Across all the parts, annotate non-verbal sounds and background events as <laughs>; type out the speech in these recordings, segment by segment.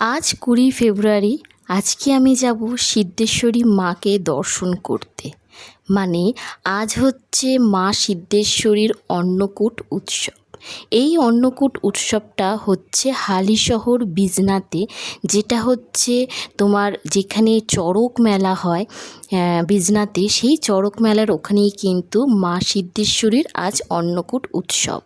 আজ কুড়ি ফেব্রুয়ারি, আজকে আমি যাব সিদ্ধেশ্বরী মাকে দর্শন করতে। মানে আজ হচ্ছে মা সিদ্ধেশ্বরীর অন্নকূট উৎসব। এই অন্নকূট উৎসবটা হচ্ছে হালিশহর বিজনাতে, যেটা হচ্ছে তোমার যেখানে চড়ক মেলা হয় বিজনাতে সেই চড়ক মেলার ওখানেই কিন্তু মা সিদ্ধেশ্বরীর আজ অন্নকূট উৎসব।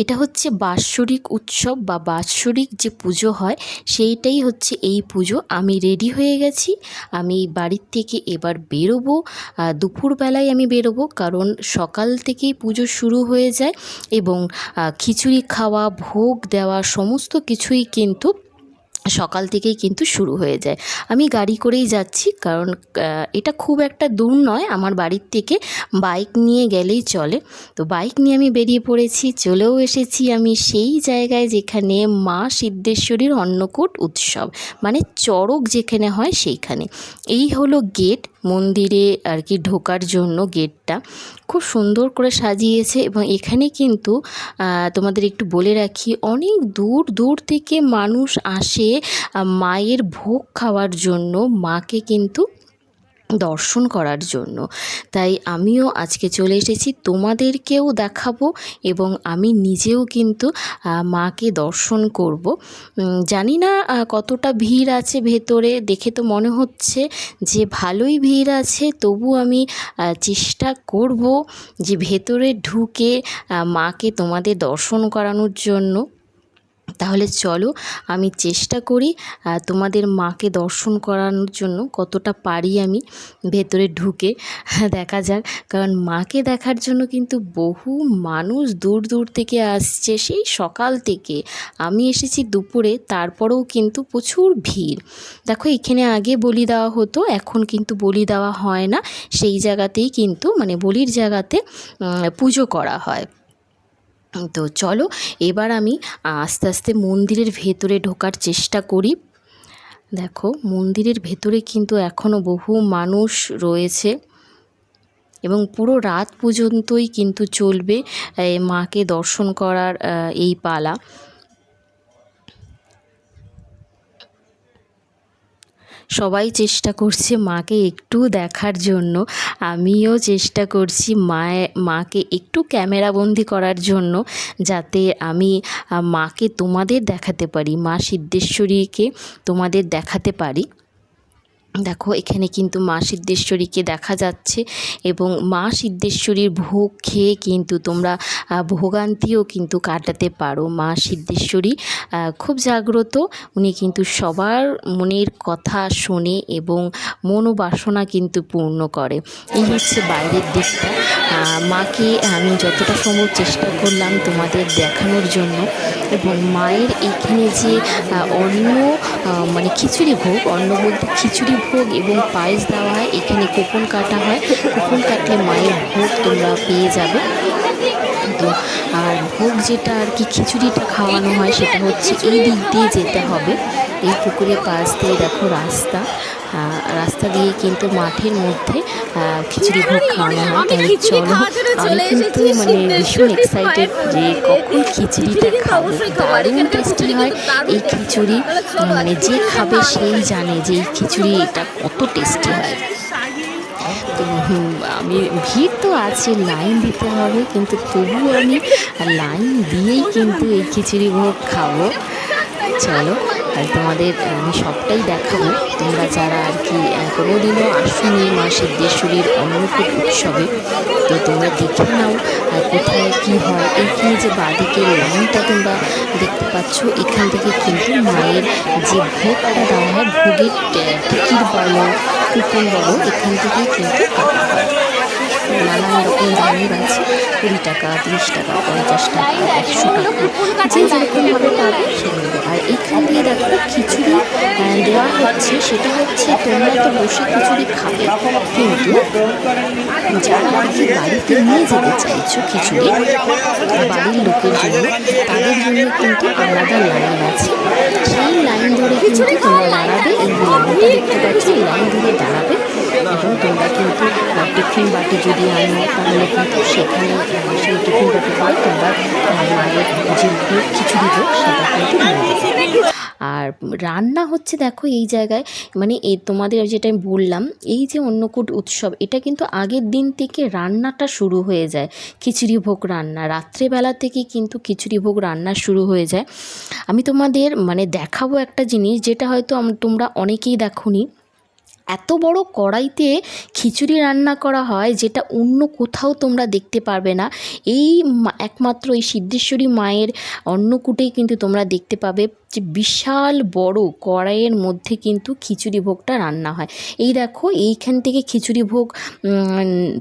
এটা হচ্ছে বাৎসরিক উৎসব বা বাৎসরিক যে পুজো হয়, সেইটাই হচ্ছে এই পুজো। আমি রেডি হয়ে গেছি, আমি বাড়ির থেকে এবার বেরোবো দুপুরবেলায় আমি বেরোবো, কারণ সকাল থেকেই পুজো শুরু হয়ে যায় এবং খিচুড়ি খাওয়া, ভোগ দেওয়া, সমস্ত কিছুই কিন্তু সকাল থেকেই কিন্তু শুরু হয়ে যায়। আমি গাড়ি করেই যাচ্ছি কারণ এটা খুব একটা দূর নয়, আমার বাড়ির থেকে বাইক নিয়ে গেলেই চলে। তো বাইক নিয়ে আমি বেরিয়ে পড়েছি, চলেও এসেছি আমি সেই জায়গায় যেখানে মা সিদ্ধেশ্বরীর অন্নকূট উৎসব মানে চড়ক যেখানে হয় সেইখানে। এই হলো গেট মন্দিরে আর কি ঢোকার জন্য গেটটা খুব সুন্দর করে সাজিয়েছে এবং এখানে কিন্তু তোমাদের একটু বলে রাখি, অনেক দূর দূর থেকে মানুষ আসে মায়ের ভোগ খাওয়ার জন্য। মাকে কিন্তু দর্শন করার জন্য। তাই আমিও আজকে চলে এসেছি, তোমাদেরকেও দেখাবো এবং আমি নিজেও কিন্তু মাকে দর্শন করব। জানি না কতটা ভিড় আছে ভেতরে, দেখে তো মনে হচ্ছে যে ভালোই ভিড় আছে, তবু আমি চেষ্টা করব যে ভেতরে ঢুকে মাকে তোমাদের দর্শন করানোর জন্য। তাহলে চলো আমি চেষ্টা করি তোমাদের মাকে দর্শন করানোর জন্য কতটা পারি আমি ভেতরে ঢুকে। <laughs> দেখা যাক, কারণ মাকে দেখার জন্য কিন্তু বহু মানুষ দূর দূর থেকে আসছে সেই সকাল থেকে। আমি এসেছি দুপুরে, তারপরেও কিন্তু প্রচুর ভিড়। দেখো, এখানে আগে বলি দেওয়া হতো, এখন কিন্তু বলি দেওয়া হয় না। সেই জায়গাতেই কিন্তু মানে বলির জায়গাতে পুজো করা হয়। তো চলো, এবার আমি আস্তে আস্তে মন্দিরের ভেতরে ঢোকার চেষ্টা করি। দেখো, মন্দিরের ভেতরে কিন্তু এখনও বহু মানুষ রয়েছে এবং পুরো রাত পর্যন্তই কিন্তু চলবে মাকে দর্শন করার এই পালা। সবাই চেষ্টা করছে মাকে একটু দেখার জন্য। আমিও চেষ্টা করছি মায়ে, মাকে একটু ক্যামেরাবন্দি করার জন্য যাতে আমি মাকে তোমাদের দেখাতে পারি, মা সিদ্ধেশ্বরীকে তোমাদের দেখাতে পারি। দেখো, এখানে কিন্তু মা সিদ্ধেশ্বরীকে দেখা যাচ্ছে এবং মা সিদ্ধেশ্বরীর ভোগ খেয়ে কিন্তু তোমরা ভোগান্তিও কিন্তু কাটাতে পারো। মা সিদ্ধেশ্বরী খুব জাগ্রত। উনি কিন্তু সবার মনের কথা শোনে এবং মনোবাসনা কিন্তু পূর্ণ করে। এই হচ্ছে বাইরের দিকটা। মাকে আমি যতটা সম্ভব চেষ্টা করলাম তোমাদের দেখানোর জন্য এবং মায়ের এইখানে যে অন্ন মানে খিচুড়ি ভোগ, অন্ন বলতে খিচুড়ি ভোগ এবং পায়েস দেওয়া হয়। এখানে কুপন কাটা হয়। কুপন কাটলে মায়ের ভোগ তোমরা পেয়ে যাবে। তো আর ভোগ যেটা আর কি খিচুড়িটা খাওয়ানো হয় সেটা হচ্ছে এই দিক দিয়ে যেতে হবে। এই পুকুরের পাশ দিয়ে দেখো রাস্তা। রাস্তা দিয়ে কিন্তু মাঠের মধ্যে খিচুড়ি ভোগ খাওয়ানো হয়। তাহলে চলো আমি কিন্তু মানে ভীষণ এক্সাইটেড যে কখন খিচুড়িটা খাব দারুণ টেস্টি হয়। এই খিচুড়ি মানে যে খাবে সেই জানে যে এই খিচুড়ি এটা কত টেস্টি হয়। তো আমি ভিড় তো আছে লাইন দিতে হবে কিন্তু তবুও আমি লাইন দিয়েই কিন্তু এই খিচুড়ি ভোগ খাব। চলো। আর তোমাদের আমি সবটাই দেখাবো। তোমরা যারা আর কি আহ, কোনোদিনও আসুনি মা সিদ্ধেশ্বরীর অন্নকূট উৎসবে তো তোমরা দেখে নাও আর কোথায় কী হয়। এইখানে যে বাদিকের লাইনটা তোমরা দেখতে পাচ্ছ এখান থেকে কিন্তু মায়ের যে ভোগটা দেওয়া হয় ভোগের টিকিট বলো কুপন বলো এখান থেকেই কিন্তু কাটা হয়। নানান রকম দামের আছে। কুড়ি টাকা, তিরিশ টাকা, পঞ্চাশ টাকা, একশো টাকা। যে যেরকমভাবে পাবে সেগুলো আর এখান দিয়ে দেখো খিচুড়ি দেওয়া হচ্ছে। সেটা হচ্ছে তোমরা তো বসে খিচুড়ি খাবে। কিন্তু যারা আর কি বাড়িতে নিয়ে যেতে চাইছো খিচুড়ি, বাড়ির লোকের জন্য, তাদের জন্য কিন্তু আলাদা লাইন আছে। সেই লাইন ধরে কিন্তু তোমরা দাঁড়াবে, এই লাইনটা দেখতে পাচ্ছ লাইন ধরে দাঁড়াবে। এবং তোমরা কিন্তু টিফিন বাটি যদি আনো, তাহলে কিন্তু সেখানে সেই টিফিন বাটি করে তোমরা মায়ের যে খিচুড়ি ভোগ সেটা কিন্তু আর রান্না হচ্ছে দেখো এই জায়গায় মানে এ তোমাদের যেটা আমি বললাম, এই যে অন্নকূট উৎসব, এটা কিন্তু আগের দিন থেকে রান্নাটা শুরু হয়ে যায়, খিচুড়ি ভোগ রান্না। রাত্রেবেলা থেকে কিন্তু খিচুড়ি ভোগ রান্না শুরু হয়ে যায়। আমি তোমাদের মানে দেখাবো একটা জিনিস, যেটা হয়তো তোমরা অনেকেই দেখোনি। এত বড় কড়াইতে খিচুড়ি রান্না করা হয় যেটা অন্য কোথাও তোমরা দেখতে পারবে না। এই একমাত্র এই সিদ্ধেশ্বরী মায়ের অন্নকূটেই কিন্তু তোমরা দেখতে পাবে যে বিশাল বড় কড়াইয়ের মধ্যে কিন্তু খিচুড়ি ভোগটা রান্না হয়। এই দেখো, এইখান থেকে খিচুড়ি ভোগ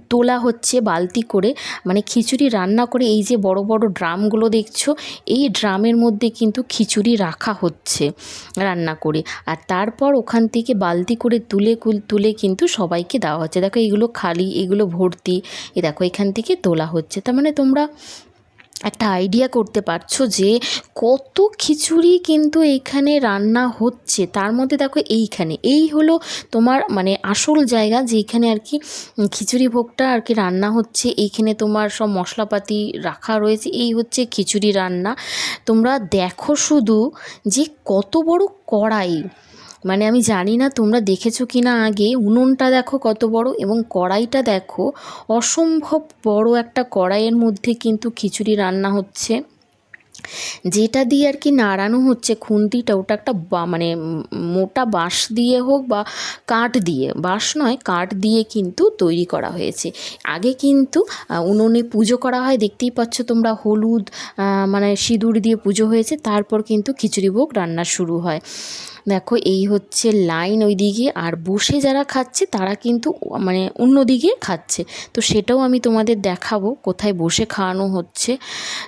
তোলা হচ্ছে বালতি করে। মানে খিচুড়ি রান্না করে এই যে বড় বড় ড্রামগুলো দেখছ, এই ড্রামের মধ্যে কিন্তু খিচুড়ি রাখা হচ্ছে রান্না করে। আর তারপর ওখান থেকে বালতি করে তুলে তুলে কিন্তু সবাইকে দেওয়া হচ্ছে। দেখো এগুলো খালি, এগুলো ভর্তি, এ দেখো এখান থেকে তোলা হচ্ছে। তার মানে তোমরা একটা আইডিয়া করতে পারছ যে কত খিচুড়ি কিন্তু এইখানে রান্না হচ্ছে। তার মধ্যে দেখো এইখানে, এই হলো তোমার মানে আসল জায়গা যেখানে আর কি খিচুড়ি ভোগটা আর কি রান্না হচ্ছে। এইখানে তোমার সব মশলাপাতি রাখা রয়েছে। এই হচ্ছে খিচুড়ি রান্না। তোমরা দেখো শুধু যে কত বড় কড়াই মানে আমি জানি না তোমরা দেখেছ কি না আগে। উনুনটা দেখো কত বড় এবং কড়াইটা দেখো, অসম্ভব বড় একটা কড়াইয়ের মধ্যে কিন্তু খিচুড়ি রান্না হচ্ছে। যেটা দিয়ে আর কি নাড়ানো হচ্ছে খুন্তিটা, ওটা একটা মানে মোটা বাঁশ দিয়ে হোক বা কাঠ দিয়ে, বাঁশ নয়, কাঠ দিয়ে কিন্তু তৈরি করা হয়েছে। আগে কিন্তু উনুনে পুজো করা হয়, দেখতেই পাচ্ছ তোমরা হলুদ মানে সিঁদুর দিয়ে পুজো হয়েছে, তারপর কিন্তু খিচুড়ি ভোগ রান্না শুরু হয়। দেখো, এই হচ্ছে লাইন ওই দিকে আর বসে যারা খাচ্ছে, তারা কিন্তু মানে অন্য দিকে খাচ্ছে। তো সেটাও আমি তোমাদের দেখাবো কোথায় বসে খাওয়ানো হচ্ছে।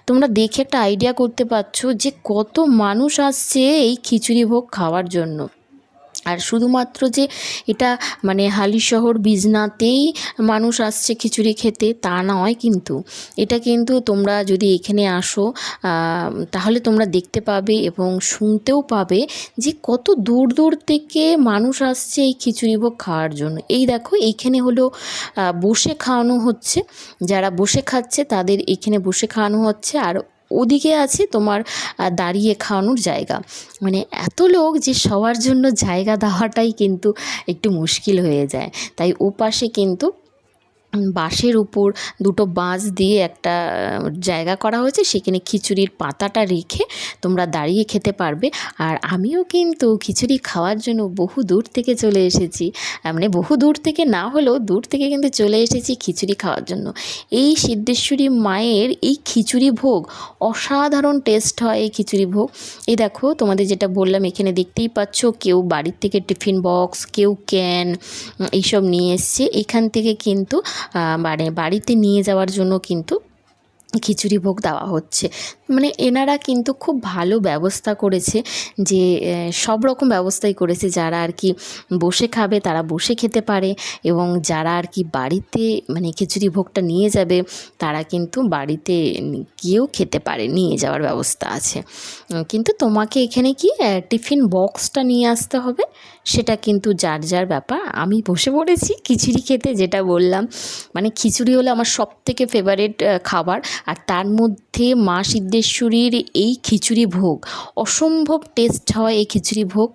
তোমরা দেখে একটা আইডিয়া করতে পারছ যে কত মানুষ আসছে এই খিচুড়ি ভোগ খাওয়ার জন্য। আর শুধুমাত্র যে এটা মানে হালিশহর বিজনাতেই মানুষ আসছে খিচুড়ি খেতে, তা নয় কিন্তু। এটা কিন্তু তোমরা যদি এখানে আসো তাহলে তোমরা দেখতে পাবে এবং শুনতেও পাবে যে কত দূর দূর থেকে মানুষ আসছে এই খিচুড়ি ভোগ খাওয়ার জন্য। এই দেখো এইখানে হলো বসে খাওয়ানো হচ্ছে। যারা বসে খাচ্ছে তাদের এখানে বসে খাওয়ানো হচ্ছে। আর ওদিকে আছে তোমার দাঁড়িয়ে খাওয়ানোর জায়গা। মানে এত লোক যে সবার জন্য জায়গা দেওয়াটাই কিন্তু একটু মুশকিল হয়ে যায়। তাই ওপাশে কিন্তু বাঁশের উপর দুটো বাঁশ দিয়ে একটা জায়গা করা হয়েছে। সেখানে খিচুড়ির পাতাটা রেখে তোমরা দাঁড়িয়ে খেতে পারবে। আর আমিও কিন্তু খিচুড়ি খাওয়ার জন্য বহু দূর থেকে চলে এসেছি। মানে বহু দূর থেকে না হলেও দূর থেকে কিন্তু চলে এসেছি খিচুড়ি খাওয়ার জন্য। এই সিদ্ধেশ্বরী মায়ের এই খিচুড়ি ভোগ অসাধারণ টেস্ট হয় এই খিচুড়ি ভোগ। এই দেখো, তোমাদের যেটা বললাম, এখানে দেখতেই পাচ্ছ কেউ বাড়ির থেকে টিফিন বক্স কেউ ক্যান এইসব নিয়ে এসছে। এখান থেকে কিন্তু মানে বাড়িতে নিয়ে যাওয়ার জন্য কিন্তু খিচুড়ি ভোগ দেওয়া হচ্ছে। মানে এনারা কিন্তু খুব ভালো ব্যবস্থা করেছে যে সব রকম ব্যবস্থাই করেছে। যারা আর কি বসে খাবে তারা বসে খেতে পারে এবং যারা আর কি বাড়িতে মানে খিচুড়ি ভোগটা নিয়ে যাবে তারা কিন্তু বাড়িতে গিয়েও খেতে পারে, নিয়ে যাওয়ার ব্যবস্থা আছে। কিন্তু তোমাকে এখানে কি টিফিন বক্সটা নিয়ে আসতে হবে? সেটা কিন্তু যার যার ব্যাপার। আমি বসে পড়েছি খিচুড়ি খেতে যেটা বললাম। মানে খিচুড়ি হলো আমার সব থেকে ফেভারিট খাবার। আর তার মধ্যে মা সিদ্ধেশ্বরীর এই খিচুড়ি ভোগ, অসম্ভব টেস্ট হয় এই খিচুড়ি ভোগ।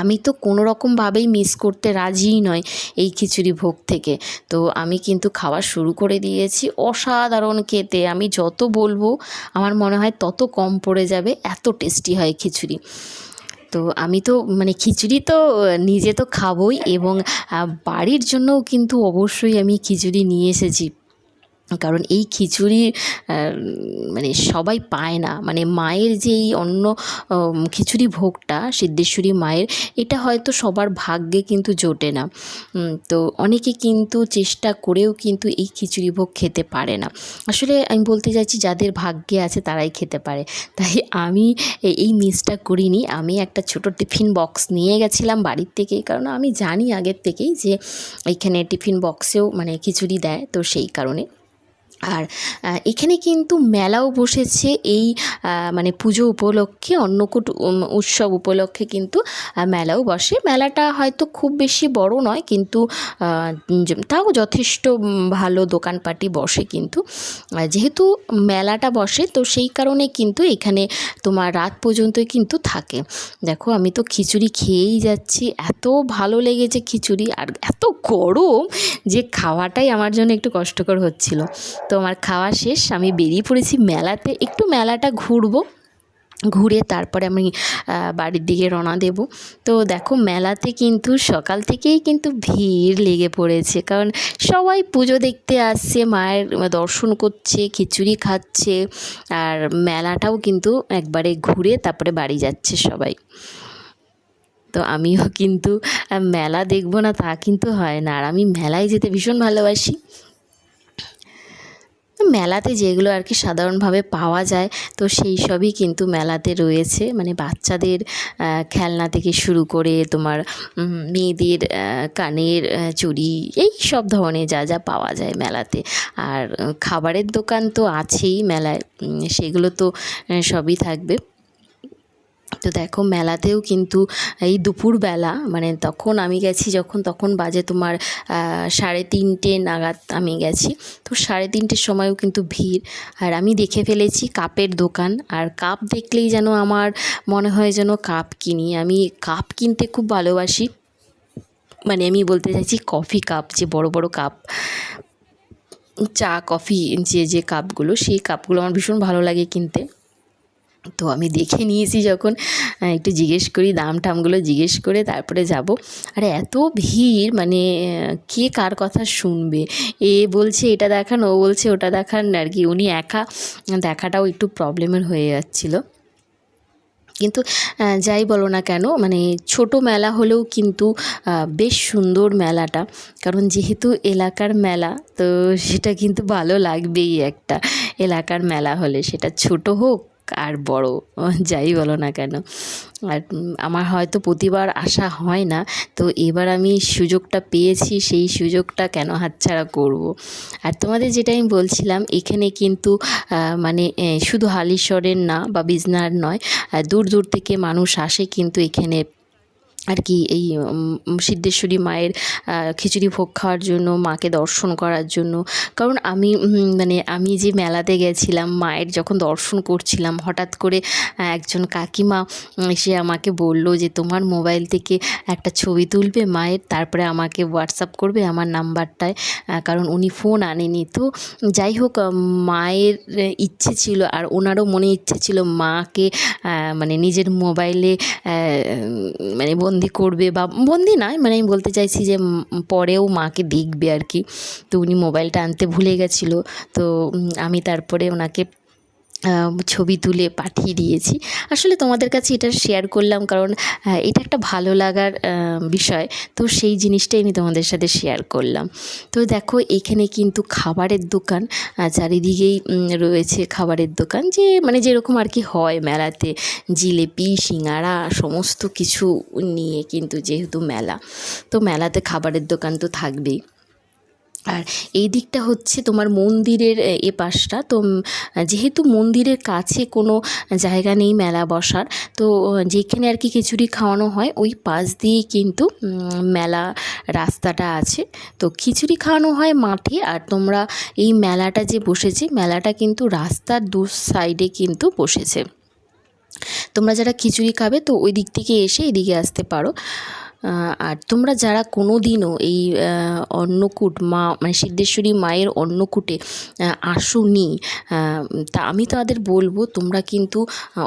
আমি তো কোনো রকমভাবেই মিস করতে রাজিই নয় এই খিচুড়ি ভোগ থেকে। তো আমি কিন্তু খাওয়া শুরু করে দিয়েছি অসাধারণ খেতে। আমি যত বলব, আমার মনে হয় তত কম পড়ে যাবে, এত টেস্টি হয় খিচুড়ি। তো আমি তো মানে খিচুড়ি তো নিজে তো খাবোই এবং বাড়ির জন্যও কিন্তু অবশ্যই আমি খিচুড়ি নিয়ে এসেছি। কারণ এই খিচুড়ি মানে সবাই পায় না। মানে মায়ের যে এই উম, খিচুড়ি ভোগটা সিদ্ধেশ্বরী মায়ের এটা হয়তো সবার ভাগ্যে কিন্তু জোটে না। তো অনেকে কিন্তু চেষ্টা করেও কিন্তু এই খিচুড়ি ভোগ খেতে পারে না। আসলে আমি বলতে চাইছি যাদের ভাগ্যে আছে তারাই খেতে পারে। তাই আমি এই মিসটা করিনি। আমি একটা ছোট টিফিন বক্স নিয়ে গেছিলাম বাড়ির থেকে কারণ আমি জানি আগের থেকেই যে এইখানে টিফিন বক্সেও মানে খিচুড়ি দেয় তো সেই কারণে। আর এখানে কিন্তু মেলাও বসেছে এই মানে পুজো উপলক্ষে, অন্নকূট উৎসব উপলক্ষে কিন্তু মেলাও বসে। মেলাটা হয়তো খুব বেশি বড় নয়, কিন্তু তাও যথেষ্ট ভালো দোকানপাটি বসে কিন্তু। যেহেতু মেলাটা বসে, তো সেই কারণে কিন্তু এখানে তোমার রাত পর্যন্তই কিন্তু থাকে। দেখো, আমি তো খিচুড়ি খেয়েই যাচ্ছি, এত ভালো লেগেছে খিচুড়ি, আর এত গরম যে খাওয়াটাই আমার জন্য একটু কষ্টকর হচ্ছিল। তো আমার খাওয়া শেষ, আমি বেরিয়ে পড়েছি মেলাতে। একটু মেলাটা ঘুরবো, ঘুরে তারপরে আমি বাড়ির দিকে রওনা দেব। তো দেখো, মেলাতে কিন্তু সকাল থেকেই কিন্তু ভিড় লেগে পড়েছে। কারণ সবাই পুজো দেখতে আসছে, মায়ের দর্শন করছে, খিচুড়ি খাচ্ছে, আর মেলাটাও কিন্তু একবারে ঘুরে তারপরে বাড়ি যাচ্ছে সবাই। তো আমিও কিন্তু মেলা দেখব না তা কিন্তু হয় না। আর আমি মেলায় যেতে ভীষণ ভালোবাসি। মেলাতে যেগুলো আর কি সাধারণভাবে পাওয়া যায়, তো সেই সবই কিন্তু মেলাতে রয়েছে। মানে বাচ্চাদের খেলনা থেকে শুরু করে তোমার মেয়েদের কানের চুড়ি, এই সব ধরনের যা যা পাওয়া যায় মেলাতে। আর খাবারের দোকান তো আছেই মেলায় সেগুলো তো সবই থাকবে। তো দেখো মেলাতেও কিন্তু এই দুপুরবেলা মানে তখন আমি গেছি যখন, তখন বাজে তোমার সাড়ে তিনটে নাগাদ আমি গেছি। তো সাড়ে তিনটের সময়ও কিন্তু ভিড়। আর আমি দেখে ফেলেছি কাপের দোকান। আর কাপ দেখলেই যেন আমার মনে হয় যেন কাপ কিনি। আমি কাপ কিনতে খুব ভালোবাসি। মানে আমি বলতে চাইছি কফি কাপ, যে বড় বড় কাপ। চা, কফি, যে যে কাপগুলো, সেই কাপগুলো আমার ভীষণ ভালো লাগে কিনতে। তো আমি দেখে নিয়েছি যখন একটু জিজ্ঞেস করি, দাম টামগুলো জিজ্ঞেস করে তারপরে যাব। আর, এত ভিড় মানে কে কার কথা শুনবে? এ বলছে, এটা দেখান, ও বলছে, ওটা দেখান, আর কি। উনি একা দেখাটাও একটু প্রবলেমের হয়ে যাচ্ছিল। কিন্তু যাই বলো না কেন মানে ছোট মেলা হলেও কিন্তু বেশ সুন্দর মেলাটা। কারণ যেহেতু এলাকার মেলা, তো সেটা কিন্তু ভালো লাগবেই একটা। এলাকার মেলা হলে সেটা ছোট হোক আর বড়, যাই বলো না কেন আর আমার হয়তো প্রতিবার আসা হয় না, তো এবার আমি সুযোগটা পেয়েছি, সেই সুযোগটা কেন হাতছাড়া করব। আর তোমাদের যেটা আমি বলছিলাম, এখানে কিন্তু মানে শুধু হালিশ্বরের না বা বিজনার নয় দূর দূর থেকে মানুষ আসে কিন্তু এখানে আর কি এই সিদ্ধেশ্বরী মায়ের খিচুড়ি ভোগ খাওয়ার জন্য, মাকে দর্শন করার জন্য। কারণ আমি মানে আমি যে মেলাতে গেছিলাম, মায়ের যখন দর্শন করছিলাম, হঠাৎ করে একজন কাকিমা এসে আমাকে বলল যে, তোমার মোবাইল থেকে একটা ছবি তুলবে মায়ের, তারপরে আমাকে হোয়াটসঅ্যাপ করবে আমার নাম্বারটায়। কারণ উনি ফোন আনেনি। তো যাই হোক মায়ের ইচ্ছে ছিল, আর ওনারও মনে ইচ্ছে ছিল মাকে মানে নিজের মোবাইলে মানে বন্দি করবে বা বন্দি নয় মানে আমি বলতে চাইছি যে পরেও মাকে দেখবে আর কি। তো উনি মোবাইলটা আনতে ভুলে গেছিল। তো আমি তারপরে ওনাকে ছবি তুলে পাঠিয়ে দিয়েছি। আসলে তোমাদের কাছে এটা শেয়ার করলাম কারণ এটা একটা ভালো লাগার বিষয়। তো সেই জিনিসটাই আমি তোমাদের সাথে শেয়ার করলাম। তো দেখো, এখানে কিন্তু খাবারের দোকান চারিদিকেই রয়েছে খাবারের দোকান। যে মানে যেরকম আর কি হয় মেলাতে, জিলেপি, সিঙ্গারা, সমস্ত কিছু নিয়ে কিন্তু যেহেতু মেলা। তো মেলাতে খাবারের দোকান তো থাকবেই। আর এই দিকটা হচ্ছে তোমার মন্দিরের এ, পাশটা। তো যেহেতু মন্দিরের কাছে কোনো জায়গা নেই মেলা বসার তো যেখানে আর কি খিচুড়ি খাওয়ানো হয় ওই পাশ দিয়েই কিন্তু মেলা রাস্তাটা আছে। তো খিচুড়ি খাওয়ানো হয় মাঠে আর তোমরা এই মেলাটা যে বসেছে মেলাটা কিন্তু রাস্তার দু সাইডে কিন্তু বসেছে। তোমরা যারা খিচুড়ি খাবে তো ওই দিক থেকে এসে এদিকে আসতে পারো। আর তোমরা যারা কোনো দিনও এই অন্নকূট মা মানে সিদ্ধেশ্বরী মায়ের অন্নকূটে আসোনি তা আমি তাদের বলব, তোমরা কিন্তু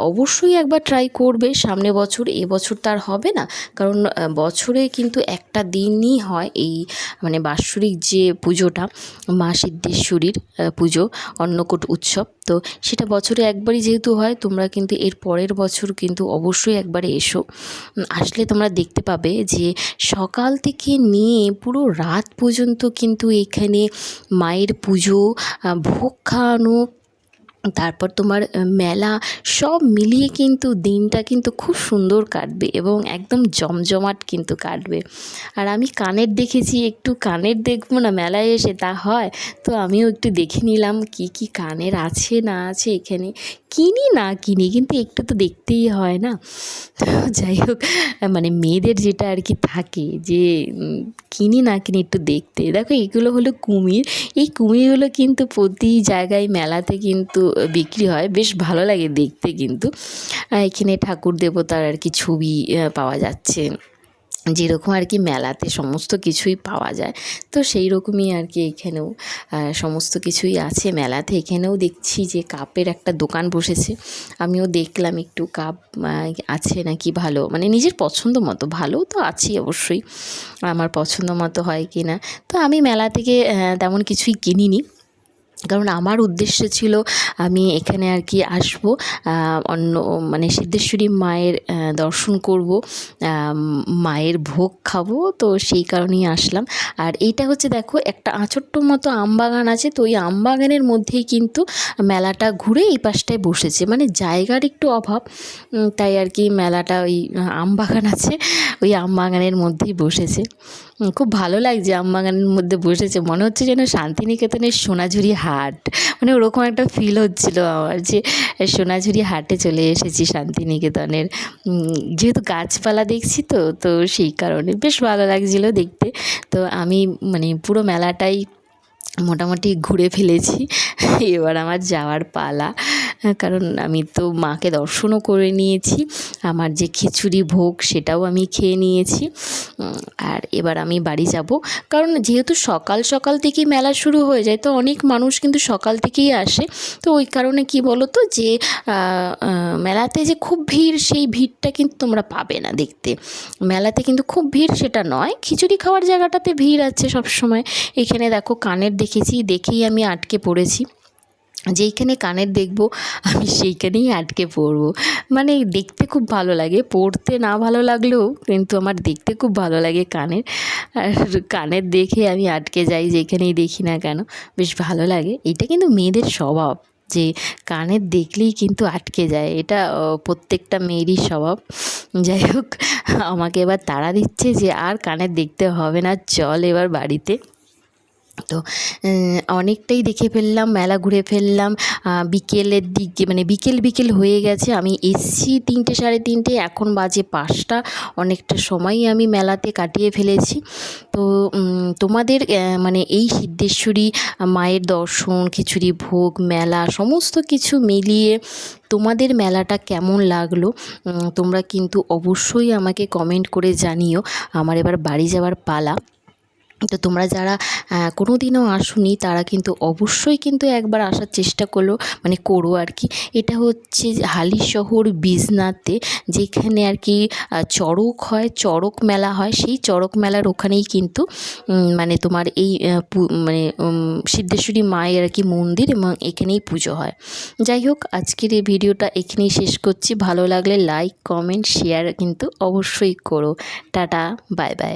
অবশ্যই একবার ট্রাই করবে। সামনে বছর এবছর বছর তার হবে না। কারণ বছরে কিন্তু একটা দিনই হয় এই মানে বাৎসরিক যে পুজোটা, মা সিদ্ধেশ্বরীর পুজো, অন্নকূট উৎসব। তো সেটা বছরে একবারই যেহেতু হয়, তোমরা কিন্তু এর পরের বছর কিন্তু অবশ্যই একবারে এসো। আসলে তোমরা দেখতে পাবে যে সকাল থেকে নিয়ে পুরো রাত পর্যন্ত কিন্তু এখানে মায়ের পুজো ভোগ খাওয়ানো তারপর তোমার মেলা সব মিলিয়ে কিন্তু দিনটা কিন্তু খুব সুন্দর কাটবে এবং একদম জমজমাট কিন্তু কাটবে। আর আমি কানের দেখেছি, একটু কানের দেখব না মেলায় এসে তা হয়, তো আমিও একটু দেখে নিলাম কি কি কানের আছে না আছে এখানে। কিনি না কিনি, কিন্তু একটু তো দেখতেই হয় না। যাই হোক মানে মেয়েদের যেটা আর কি থাকে যে কিনি না কিনি একটু দেখতে। দেখো, এগুলো হলো কুমির। এই কুমিরগুলো কিন্তু প্রতি জায়গায় মেলাতে কিন্তু বিক্রি হয়। বেশ ভালো লাগে দেখতে কিন্তু। এখানে ঠাকুর দেবতার আর কি ছবি পাওয়া যাচ্ছে। যেরকম আর কি মেলাতে সমস্ত কিছুই পাওয়া যায়। তো সেই রকমই আর কি এখানেও সমস্ত কিছুই আছে মেলাতে। এখানেও দেখছি যে কাপের একটা দোকান বসেছে। আমিও দেখলাম একটু কাপ আছে নাকি ভালো। মানে নিজের পছন্দ মতো, ভালো তো আছেই অবশ্যই। আমার পছন্দ মতো হয় কি না তো আমি মেলা থেকে তেমন কিছুই কিনিনি। কারণ আমার উদ্দেশ্য ছিল, আমি এখানে আর কি আসব অন্য মানে সিদ্ধেশ্বরী মায়ের দর্শন করব মায়ের ভোগ খাব, তো সেই কারণেই আসলাম। আর এইটা হচ্ছে দেখো, একটা আঁচট্ট মতো আম বাগান আছে, তো ওই আম বাগানের মধ্যেই কিন্তু মেলাটা ঘুরে এই পাশটায় বসেছে। মানে জায়গার একটু অভাব তাই আর কি মেলাটা ওই আম বাগান আছে, ওই আম বাগানের মধ্যেই বসেছে। খুব ভালো লাগছে আমবাগানের মধ্যে বসেছে। মনে হচ্ছে যেন শান্তিনিকেতনের সোনাঝুরি হাট। মানে ওরকম একটা ফিল হচ্ছিল আমার যে সোনাঝুরি হাটে চলে এসেছি শান্তিনিকেতনের। যেহেতু গাছপালা দেখছি তো তো সেই কারণে বেশ ভালো লাগছিল দেখতে। তো আমি মানে পুরো মেলাটাই মোটামুটি ঘুরে ফেলেছি। এবার আমার যাওয়ার পালা। কারণ আমি তো মাকে দর্শনও করে নিয়েছি। আমার যে খিচুড়ি ভোগ সেটাও আমি খেয়ে নিয়েছি। আর এবার আমি বাড়ি যাব। কারণ যেহেতু সকাল সকাল থেকেই মেলা শুরু হয়ে যায়, তো অনেক মানুষ কিন্তু সকাল থেকেই আসে। তো ওই কারণে কি বলো তো যে মেলাতে যে খুব ভিড়, সেই ভিড়টা কিন্তু তোমরা পাবে না দেখতে। মেলাতে কিন্তু খুব ভিড় সেটা নয়। খিচুড়ি খাওয়ার জায়গাটাতে ভিড় আছে সব সময় এখানে দেখো কানের দেখেছি, দেখেই আমি আটকে পড়েছি। যেইখানে কানের দেখব, আমি সেইখানেই আটকে পড়ব। মানে দেখতে খুব ভালো লাগে, পড়তে না ভালো লাগলেও কিন্তু আমার দেখতে খুব ভালো লাগে কানের। আর কানের দেখে আমি আটকে যাই যেখানেই দেখি না কেন, বেশ ভালো লাগে। এটা কিন্তু মেয়েদের স্বভাব, যে কানের দেখলেই কিন্তু আটকে যায়। এটা প্রত্যেকটা মেয়েরই স্বভাব। যাই হোক, আমাকে এবার তাড়া দিচ্ছে যে আর কানের দেখতে হবে না, চল এবার বাড়িতে। তো অনেকটাই দেখে ফেললাম, মেলা ঘুরে ফেললাম বিকেলের দিকে মানে বিকেল বিকেল হয়ে গেছে, আমি এসছি তিনটে সাড়ে তিনটে, এখন বাজে পাঁচটা, অনেকটা সময়ই আমি মেলাতে কাটিয়ে ফেলেছি। তো তোমাদের মানে এই সিদ্ধেশ্বরী মায়ের দর্শন, খিচুড়ি ভোগ, মেলা, সমস্ত কিছু মিলিয়ে তোমাদের মেলাটা কেমন লাগল? তোমরা কিন্তু অবশ্যই আমাকে কমেন্ট করে জানিও। আমার এবার বাড়ি যাওয়ার পালা। তো তোমরা যারা কোনো দিনও আসোনি, তারা কিন্তু অবশ্যই কিন্তু একবার আসার চেষ্টা করো মানে করো আর কি। এটা হচ্ছে হালিশহর বিজনাতে, যেখানে আর কি চড়ক হয়, চড়ক মেলা হয়। সেই চড়ক মেলার ওখানেই কিন্তু মানে তোমার এই মানে সিদ্ধেশ্বরী মায়ের আর কি মন্দির এবং এখানেই পুজো হয়। যাই হোক, আজকের এই ভিডিওটা এখানেই শেষ করছি। ভালো লাগলে লাইক কমেন্ট শেয়ার কিন্তু অবশ্যই করো। Tata bye bye